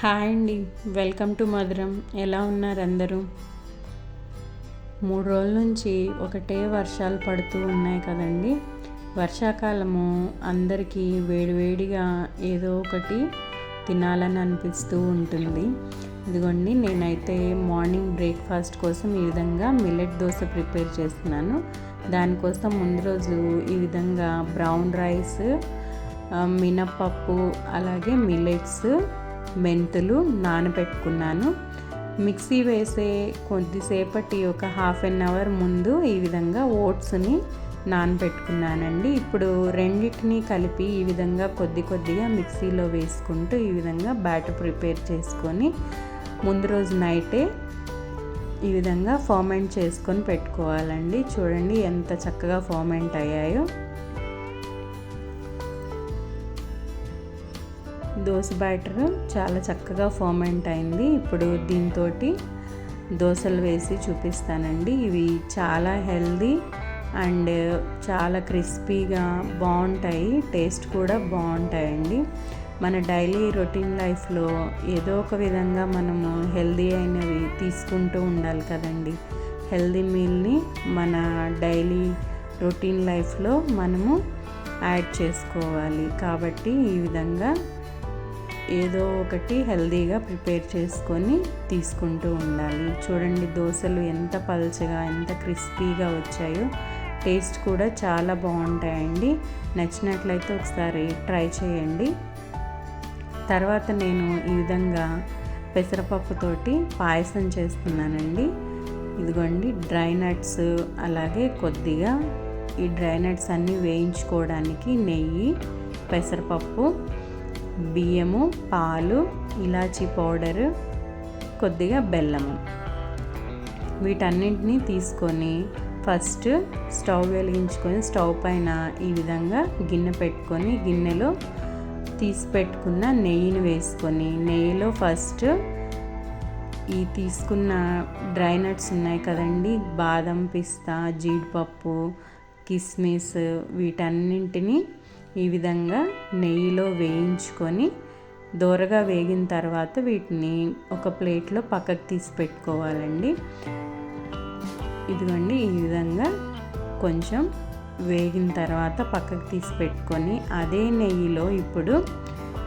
Hi అండి. Welcome to మధురం. ఎలా ఉన్నారు అందరూ? మూడు రోజుల నుంచి ఒకటే వర్షాలు పడుతూ ఉన్నాయి కదండి. వర్షాకాలము అందరికీ వేడివేడిగా ఏదో ఒకటి తినాలని అనిపిస్తూ ఉంటుంది. ఇదిగోండి నేనైతే మార్నింగ్ బ్రేక్ఫాస్ట్ కోసం ఈ విధంగా మిల్లెట్ దోశ ప్రిపేర్ చేస్తున్నాను. దానికోసం ముందు రోజు ఈ విధంగా బ్రౌన్ రైస్ మినప్పప్పు అలాగే మిల్లెట్స్ మెంతులు నానబెట్టుకున్నాను. మిక్సీ వేసే కొద్దిసేపటి ఒక హాఫ్ అన్ అవర్ ముందు ఈ విధంగా ఓట్స్ని నానబెట్టుకున్నానండి. ఇప్పుడు రెండింటిని కలిపి ఈ విధంగా కొద్ది కొద్దిగా మిక్సీలో వేసుకుంటూ ఈ విధంగా బ్యాటర్ ప్రిపేర్ చేసుకొని ముందు రోజు నైటే ఈ విధంగా ఫార్మెంట్ చేసుకొని పెట్టుకోవాలండి. చూడండి ఎంత చక్కగా ఫార్మెంట్ అయ్యాయో. దోశ బ్యాటర్ చాలా చక్కగా ఫార్మెంట్ అయింది. ఇప్పుడు దీంతో దోశలు వేసి చూపిస్తానండి. ఇవి చాలా హెల్దీ అండ్ చాలా క్రిస్పీగా బాగుంటాయి. టేస్ట్ కూడా బాగుంటాయండి. మన డైలీ రొటీన్ లైఫ్లో ఏదో ఒక విధంగా మనము హెల్దీ అయినవి తీసుకుంటూ ఉండాలి కదండి. హెల్దీ మీల్ని మన డైలీ రొటీన్ లైఫ్లో మనము యాడ్ చేసుకోవాలి. కాబట్టి ఈ విధంగా ఏదో ఒకటి హెల్దీగా ప్రిపేర్ చేసుకొని తీసుకుంటూ ఉండాలి. చూడండి దోశలు ఎంత పల్చగా ఎంత క్రిస్పీగా వచ్చాయో. టేస్ట్ కూడా చాలా బాగుంటాయండి. నచ్చినట్లయితే ఒకసారి ట్రై చేయండి. తర్వాత నేను ఈ విధంగా పెసరపప్పుతోటి పాయసం చేస్తున్నానండి. ఇదిగోండి డ్రై నట్స్ అలాగే కొద్దిగా ఈ డ్రై నట్స్ అన్నీ వేయించుకోవడానికి నెయ్యి పెసరపప్పు బియ్యము పాలు ఇలాచీ పౌడరు కొద్దిగా బెల్లము. వీటన్నింటినీ తీసుకొని ఫస్ట్ స్టవ్ వెలిగించుకొని స్టవ్ పైన ఈ విధంగా గిన్నె పెట్టుకొని గిన్నెలో తీసి పెట్టుకున్న నెయ్యిని వేసుకొని నెయ్యిలో ఫస్ట్ ఈ తీసుకున్న డ్రై నట్స్ ఉన్నాయి కదండి బాదం పిస్తా జీడిపప్పు కిస్మిస్ వీటన్నింటినీ ఈ విధంగా నెయ్యిలో వేయించుకొని దోరగా వేగిన తర్వాత వీటిని ఒక ప్లేట్లో పక్కకు తీసి పెట్టుకోవాలండి. ఇదిగోండి ఈ విధంగా కొంచెం వేగిన తర్వాత పక్కకు తీసి పెట్టుకొని అదే నెయ్యిలో ఇప్పుడు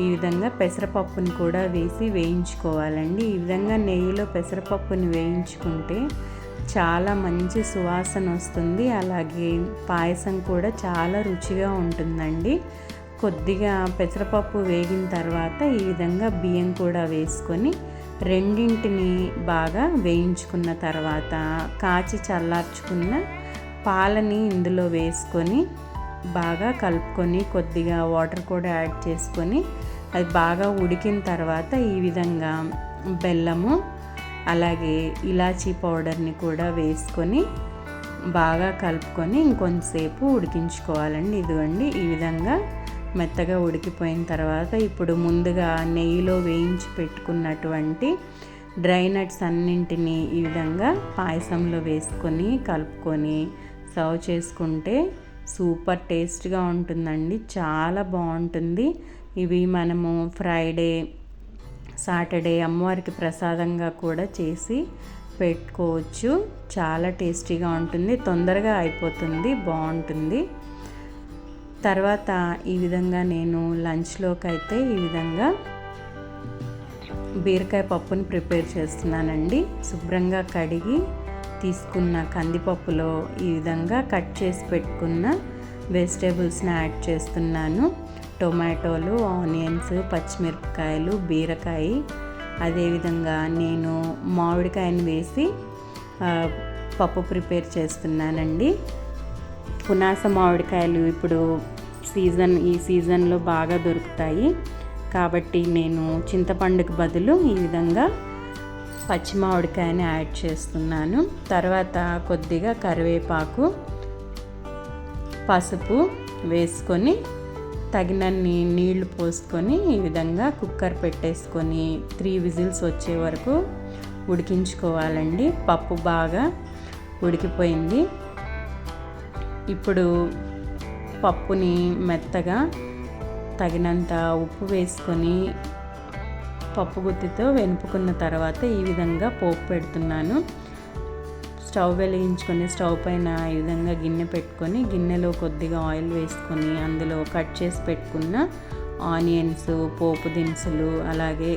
ఈ విధంగా పెసరపప్పుని కూడా వేసి వేయించుకోవాలండి. ఈ విధంగా నెయ్యిలో పెసరపప్పుని వేయించుకుంటే చాలా మంచి సువాసన వస్తుంది. అలాగే పాయసం కూడా చాలా రుచిగా ఉంటుందండి. కొద్దిగా పెసరపప్పు వేగిన తర్వాత ఈ విధంగా బియ్యం కూడా వేసుకొని రెండింటిని బాగా వేయించుకున్న తర్వాత కాచి చల్లార్చుకున్న పాలని ఇందులో వేసుకొని బాగా కలుపుకొని కొద్దిగా వాటర్ కూడా యాడ్ చేసుకొని అది బాగా ఉడికిన తర్వాత ఈ విధంగా బెల్లము అలాగే ఇలాచీ పౌడర్ని కూడా వేసుకొని బాగా కలుపుకొని ఇంకొంతసేపు ఉడికించుకోవాలండి. ఇదిగోండి ఈ విధంగా మెత్తగా ఉడికిపోయిన తర్వాత ఇప్పుడు ముందుగా నెయ్యిలో వేయించి పెట్టుకున్నటువంటి డ్రై నట్స్ అన్నింటినీ ఈ విధంగా పాయసంలో వేసుకొని కలుపుకొని సర్వ్ చేసుకుంటే సూపర్ టేస్ట్గా ఉంటుందండి. చాలా బాగుంటుంది. ఇవి మనము ఫ్రైడే సాటర్డే అమ్మవారికి ప్రసాదంగా కూడా చేసి పెట్టుకోవచ్చు. చాలా టేస్టీగా ఉంటుంది. తొందరగా అయిపోతుంది. బాగుంటుంది. తర్వాత ఈ విధంగా నేను లంచ్లోకి అయితే ఈ విధంగా బీరకాయ పప్పుని ప్రిపేర్ చేస్తున్నానండి. శుభ్రంగా కడిగి తీసుకున్న కందిపప్పులో ఈ విధంగా కట్ చేసి పెట్టుకున్న వెజిటేబుల్స్ని యాడ్ చేస్తున్నాను. టొమాటోలు ఆనియన్స్ పచ్చిమిరపకాయలు బీరకాయ. అదేవిధంగా నేను మామిడికాయని వేసి పప్పు ప్రిపేర్ చేస్తున్నానండి. పునాస మామిడికాయలు ఇప్పుడు సీజన్ ఈ సీజన్లో బాగా దొరుకుతాయి. కాబట్టి నేను చింతపండుకు బదులు ఈ విధంగా పచ్చి మామిడికాయని యాడ్ చేస్తున్నాను. తర్వాత కొద్దిగా కరివేపాకు పసుపు వేసుకొని తగినన్ని నీళ్ళు పోసుకొని ఈ విధంగా కుక్కర్ పెట్టేసుకొని త్రీ విజిల్స్ వచ్చే వరకు ఉడికించుకోవాలండి. పప్పు బాగా ఉడికిపోయింది. ఇప్పుడు పప్పుని మెత్తగా తగినంత ఉప్పు వేసుకొని పప్పు గుత్తితో వెనుపుకున్న తర్వాత ఈ విధంగా పోపు పెడుతున్నాను. స్టవ్ వెలిగించుకొని స్టవ్ పైన ఈ విధంగా గిన్నె పెట్టుకొని గిన్నెలో కొద్దిగా ఆయిల్ వేసుకొని అందులో కట్ చేసి పెట్టుకున్న ఆనియన్స్ పోపు దినుసులు అలాగే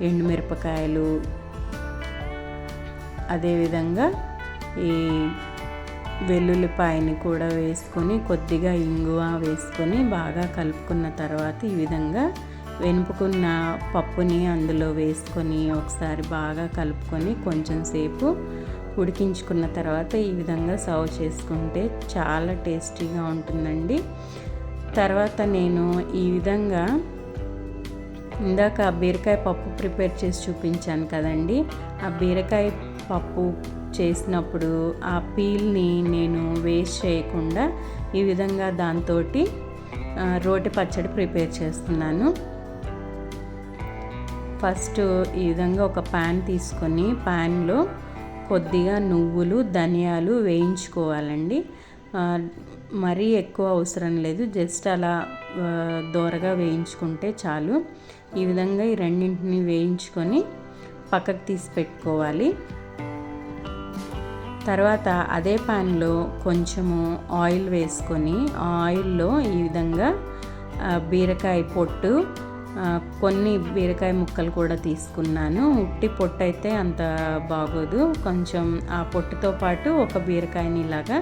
ఎండుమిరపకాయలు అదేవిధంగా ఈ వెల్లుల్లిపాయని కూడా వేసుకొని కొద్దిగా ఇంగువ వేసుకొని బాగా కలుపుకున్న తర్వాత ఈ విధంగా వెనుపుకున్న పప్పుని అందులో వేసుకొని ఒకసారి బాగా కలుపుకొని కొంచెం సేపు ఉడికించుకున్న తర్వాత ఈ విధంగా సర్వ్ చేసుకుంటే చాలా టేస్టీగా ఉంటుందండి. తర్వాత నేను ఈ విధంగా ఇందాక బీరకాయ పప్పు ప్రిపేర్ చేసి చూపించాను కదండి. ఆ బీరకాయ పప్పు చేసినప్పుడు ఆ పీల్ని నేను వేస్ట్ చేయకుండా ఈ విధంగా దాంతో రోటి పచ్చడి ప్రిపేర్ చేస్తున్నాను. ఫస్ట్ ఈ విధంగా ఒక ప్యాన్ తీసుకొని ప్యాన్లో కొద్దిగా నువ్వులు ధనియాలు వేయించుకోవాలండి. మరీ ఎక్కువ అవసరం లేదు. జస్ట్ అలా దోరగా వేయించుకుంటే చాలు. ఈ విధంగా ఈ రెండింటిని వేయించుకొని పక్కకు తీసి పెట్టుకోవాలి. తర్వాత అదే ప్యాన్లో కొంచెము ఆయిల్ వేసుకొని ఆ ఆయిల్లో ఈ విధంగా బీరకాయ పొట్టు కొన్ని బీరకాయ ముక్కలు కూడా తీసుకున్నాను. ఉట్టి పొట్టు అయితే అంత బాగోదు. కొంచెం ఆ పొట్టుతో పాటు ఒక బీరకాయని ఇలాగా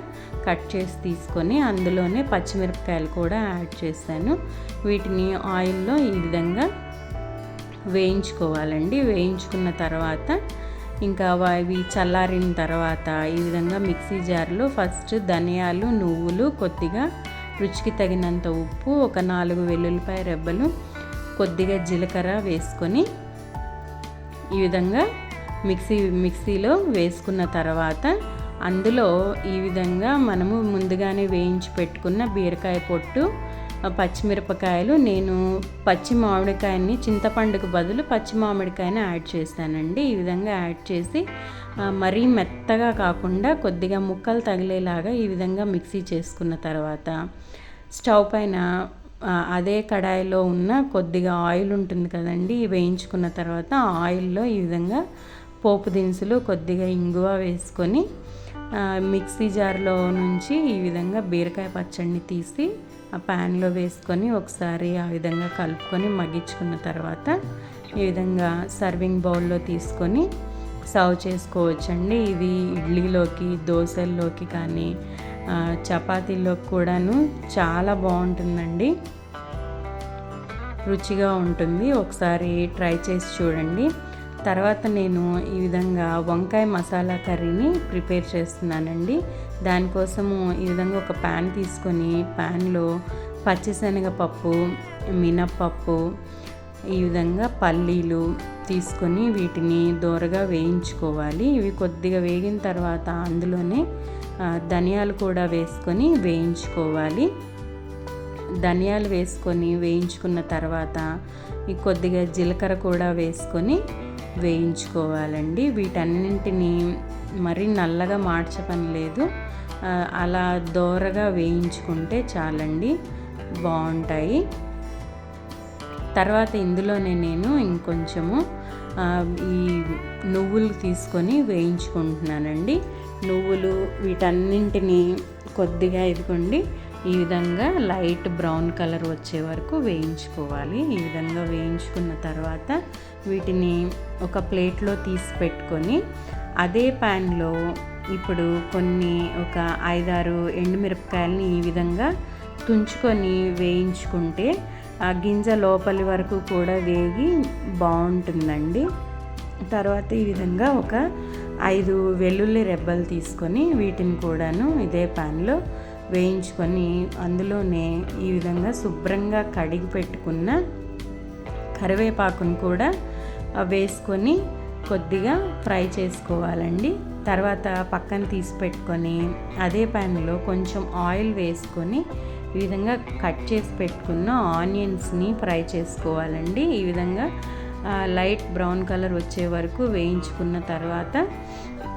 కట్ చేసి తీసుకొని అందులోనే పచ్చిమిరపకాయలు కూడా యాడ్ చేశాను. వీటిని ఆయిల్లో ఈ విధంగా వేయించుకోవాలండి. వేయించుకున్న తర్వాత ఇంకా అవి చల్లారిన తర్వాత ఈ విధంగా మిక్సీ జార్లో ఫస్ట్ ధనియాలు నువ్వులు కొద్దిగా రుచికి తగినంత ఉప్పు ఒక నాలుగు వెల్లుల్లిపాయ రెబ్బలు కొద్దిగా జీలకర్ర వేసుకొని ఈ విధంగా మిక్సీ మిక్సీలో వేసుకున్న తర్వాత అందులో ఈ విధంగా మనము ముందుగానే వేయించి పెట్టుకున్న బీరకాయ పొట్టు పచ్చిమిరపకాయలు. నేను పచ్చి మామిడికాయని చింతపండుకు బదులు పచ్చి మామిడికాయని యాడ్ చేశానండి ఈ విధంగా యాడ్ చేసి మరీ మెత్తగా కాకుండా కొద్దిగా ముక్కలు తగిలేలాగా ఈ విధంగా మిక్సీ చేసుకున్న తర్వాత స్టవ్ పైన అదే కడాయిలో ఉన్న కొద్దిగా ఆయిల్ ఉంటుంది కదండి వేయించుకున్న తర్వాత ఆయిల్లో ఈ విధంగా పోపు దినుసులు కొద్దిగా ఇంగువ వేసుకొని మిక్సీ జార్లో నుంచి ఈ విధంగా బీరకాయ పచ్చడిని తీసి ఆ ప్యాన్లో వేసుకొని ఒకసారి ఆ విధంగా కలుపుకొని మగ్గించుకున్న తర్వాత ఈ విధంగా సర్వింగ్ బౌల్లో తీసుకొని సర్వ్ చేసుకోవచ్చండి. ఇది ఇడ్లీలోకి దోశల్లోకి కానీ చపాతీలోకి కూడాను చాలా బాగుంటుందండి. రుచిగా ఉంటుంది. ఒకసారి ట్రై చేసి చూడండి. తర్వాత నేను ఈ విధంగా వంకాయ మసాలా కర్రీని ప్రిపేర్ చేస్తున్నానండి. దానికోసము ఈ విధంగా ఒక ప్యాన్ తీసుకొని ప్యాన్లో పచ్చిశనగపప్పు మినప్పప్పు ఈ విధంగా పల్లీలు తీసుకొని వీటిని దోరగా వేయించుకోవాలి. ఇవి కొద్దిగా వేగిన తర్వాత అందులోనే ధనియాలు కూడా వేసుకొని వేయించుకోవాలి. ధనియాలు వేసుకొని వేయించుకున్న తర్వాత ఈ కొద్దిగా జీలకర్ర కూడా వేసుకొని వేయించుకోవాలండి. వీటన్నింటినీ మరీ నల్లగా మార్చపని లేదు. అలా దోరగా వేయించుకుంటే చాలండి. బాగుంటాయి. తర్వాత ఇందులోనే నేను ఇంకొంచెము ఈ నువ్వులు తీసుకొని వేయించుకుంటున్నానండి. నువ్వులు వీటన్నింటినీ కొద్దిగా ఇదిగోండి. ఈ విధంగా లైట్ బ్రౌన్ కలర్ వచ్చే వరకు వేయించుకోవాలి. ఈ విధంగా వేయించుకున్న తర్వాత వీటిని ఒక ప్లేట్లో తీసి పెట్టుకొని అదే ప్యాన్లో ఇప్పుడు కొన్ని ఒక ఐదారు ఎండుమిరపకాయలని ఈ విధంగా తుంచుకొని వేయించుకుంటే ఆ గింజ లోపలి వరకు కూడా వేగి బాగుంటుందండి. తర్వాత ఈ విధంగా ఒక ఐదు వెల్లుల్లి రెబ్బలు తీసుకొని వీటిని కూడాను ఇదే ప్యాన్లో వేయించుకొని అందులోనే ఈ విధంగా శుభ్రంగా కడిగి పెట్టుకున్న కరివేపాకును కూడా వేసుకొని కొద్దిగా ఫ్రై చేసుకోవాలండి. తర్వాత పక్కన తీసి పెట్టుకొని అదే ప్యాన్లో కొంచెం ఆయిల్ వేసుకొని ఈ విధంగా కట్ చేసి పెట్టుకున్న ఆనియన్స్ని ఫ్రై చేసుకోవాలండి. ఈ విధంగా లైట్ బ్రౌన్ కలర్ వచ్చే వరకు వేయించుకున్న తర్వాత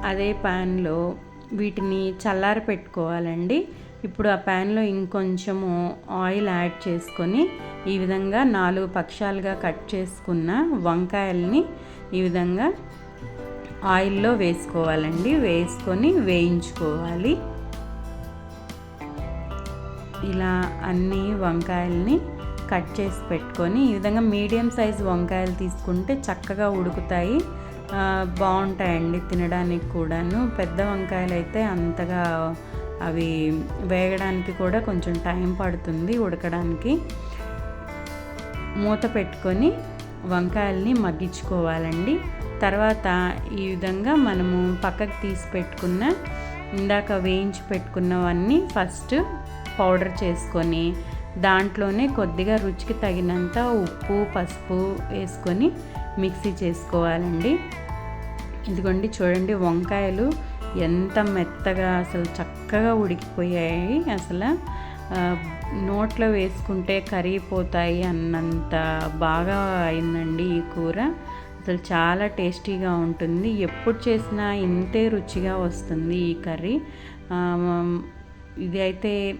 అదే ప్యాన్లో వీటిని చల్లారి పెట్టుకోవాలండి. ఇప్పుడు ఆ ప్యాన్లో ఇంకొంచెము ఆయిల్ యాడ్ చేసుకొని ఈ విధంగా నాలుగు పక్షాలుగా కట్ చేసుకున్న వంకాయల్ని ఈ విధంగా ఆయిల్లో వేసుకోవాలండి. వేసుకొని వేయించుకోవాలి. ఇలా అన్ని వంకాయల్ని కట్ చేసి పెట్టుకొని ఈ విధంగా మీడియం సైజ్ వంకాయలు తీసుకుంటే చక్కగా ఉడుకుతాయి. బాగుంటాయండి తినడానికి కూడాను. పెద్ద వంకాయలు అయితే అంతగా అవి వేగడానికి కూడా కొంచెం టైం పడుతుంది ఉడకడానికి. మూత పెట్టుకొని వంకాయల్ని మగ్గించుకోవాలండి. తర్వాత ఈ విధంగా మనము పక్కకు తీసి పెట్టుకున్న ఇందాక వేయించి పెట్టుకున్నవన్నీ ఫస్ట్ పౌడర్ చేసుకొని దాంట్లోనే కొద్దిగా రుచికి తగినంత ఉప్పు పసుపు వేసుకొని మిక్సీ చేసుకోవాలండి. ఇదిగోండి చూడండి వంకాయలు ఎంత మెత్తగా అసలు చక్కగా ఉడికిపోయాయి. అసలు నోట్లో వేసుకుంటే కరిగిపోతాయి అన్నంత బాగా అయిందండి ఈ కూర. అసలు చాలా టేస్టీగా ఉంటుంది. ఎప్పుడు చేసినా ఇంతే రుచిగా వస్తుంది ఈ కర్రీ. ఇది అయితే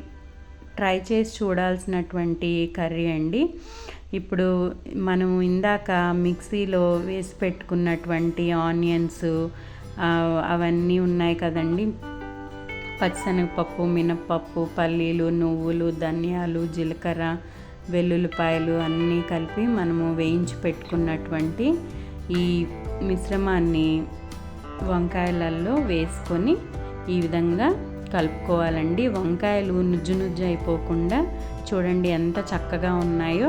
ట్రై చేసి చూడాల్సినటువంటి కర్రీ అండి. ఇప్పుడు మనం ఇందాక మిక్సీలో వేసి పెట్టుకున్నటువంటి ఆనియన్స్ అవన్నీ ఉన్నాయి కదండి. పచ్చిశనగపప్పు మినప్పప్పు పల్లీలు నువ్వులు ధనియాలు జీలకర్ర వెల్లుల్లిపాయలు అన్నీ కలిపి మనము వేయించి పెట్టుకున్నటువంటి ఈ మిశ్రమాన్ని వంకాయలలో వేసుకొని ఈ విధంగా కలుపుకోవాలండి. వంకాయలు నుజ్జు నుజ్జు అయిపోకుండా చూడండి ఎంత చక్కగా ఉన్నాయో.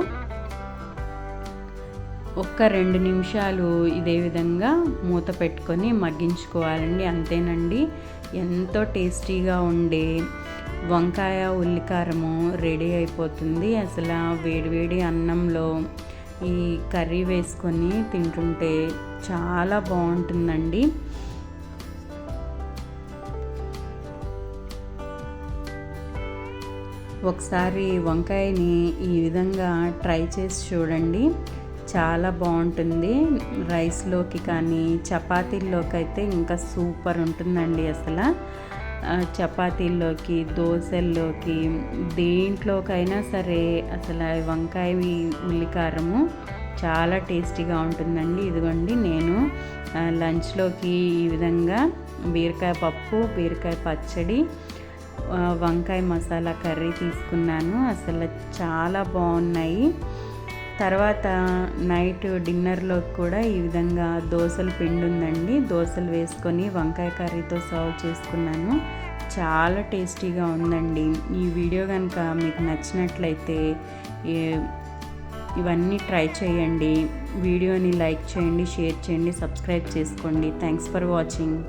ఒక్క రెండు నిమిషాలు ఇదే విధంగా మూత పెట్టుకొని మగ్గించుకోవాలండి. అంతేనండి ఎంతో టేస్టీగా ఉండే వంకాయ ఉల్లికారము రెడీ అయిపోతుంది. అసలు వేడివేడి అన్నంలో ఈ కర్రీ వేసుకొని తింటుంటే చాలా బాగుంటుందండి. ఒకసారి వంకాయని ఈ విధంగా ట్రై చేసి చూడండి. చాలా బాగుంటుంది. రైస్లోకి కానీ చపాతీల్లోకి అయితే ఇంకా సూపర్ ఉంటుందండి అసలు. చపాతీల్లోకి దోశల్లోకి దేంట్లోకైనా సరే అసలు వంకాయ ఉల్లికారము చాలా టేస్టీగా ఉంటుందండి. ఇదిగోండి నేను లంచ్లోకి ఈ విధంగా బీరకాయ పప్పు బీరకాయ పచ్చడి వంకాయ మసాలా కర్రీ తీసుకున్నాను. అసలు చాలా బాగున్నాయి. తర్వాత నైట్ డిన్నర్లో కూడా ఈ విధంగా దోశలు పిండి ఉందండి. దోశలు వేసుకొని వంకాయ కర్రీతో సర్వ్ చేసుకున్నాను. చాలా టేస్టీగా ఉందండి. ఈ వీడియో కనుక మీకు నచ్చినట్లయితే ఇవన్నీ ట్రై చేయండి. వీడియోని లైక్ చేయండి షేర్ చేయండి సబ్స్క్రైబ్ చేసుకోండి. Thanks for watching.